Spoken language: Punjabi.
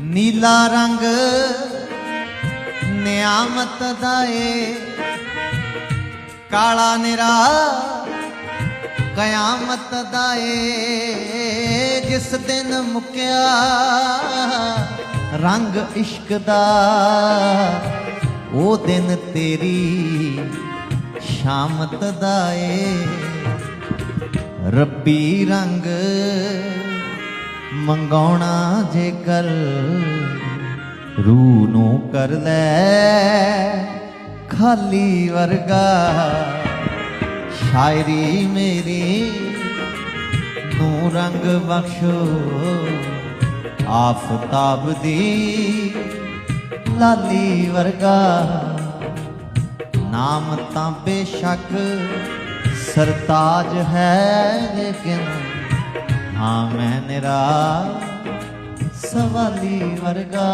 ਨੀਲਾ ਰੰਗ ਨਿਆਮਤ ਦਾ ਏ ਕਾਲਾ ਨਿਰਾ ਕਿਆਮਤ ਦਾ ਏ ਜਿਸ ਦਿਨ ਮੁਕਿਆ ਰੰਗ ਇਸ਼ਕ ਦਾ, ਉਹ ਦਿਨ ਤੇਰੀ ਸ਼ਾਮਤ ਦਾ ਏ ਰੱਬੀ ਰੰਗ ਮੰਗਾਉਣਾ ਜੇਕਰ ਰੂਹ ਨੂੰ ਕਰ ਲੈ। ਖਾਲੀ ਵਰਗਾ ਸ਼ਾਇਰੀ ਮੇਰੀ ਨੂੰ ਰੰਗ ਬਖਸ਼ੋ। ਆਫਤਾਬ ਦੀ ਲਾਲੀ ਵਰਗਾ ਨਾਮ ਤਾਂ ਬੇਸ਼ੱਕ ਸਰਤਾਜ ਹੈ ਲੇਕਿਨ ਹਾਂ ਮੈਂ ਨਿਰਾ ਸਵਾਲੀ ਵਰਗਾ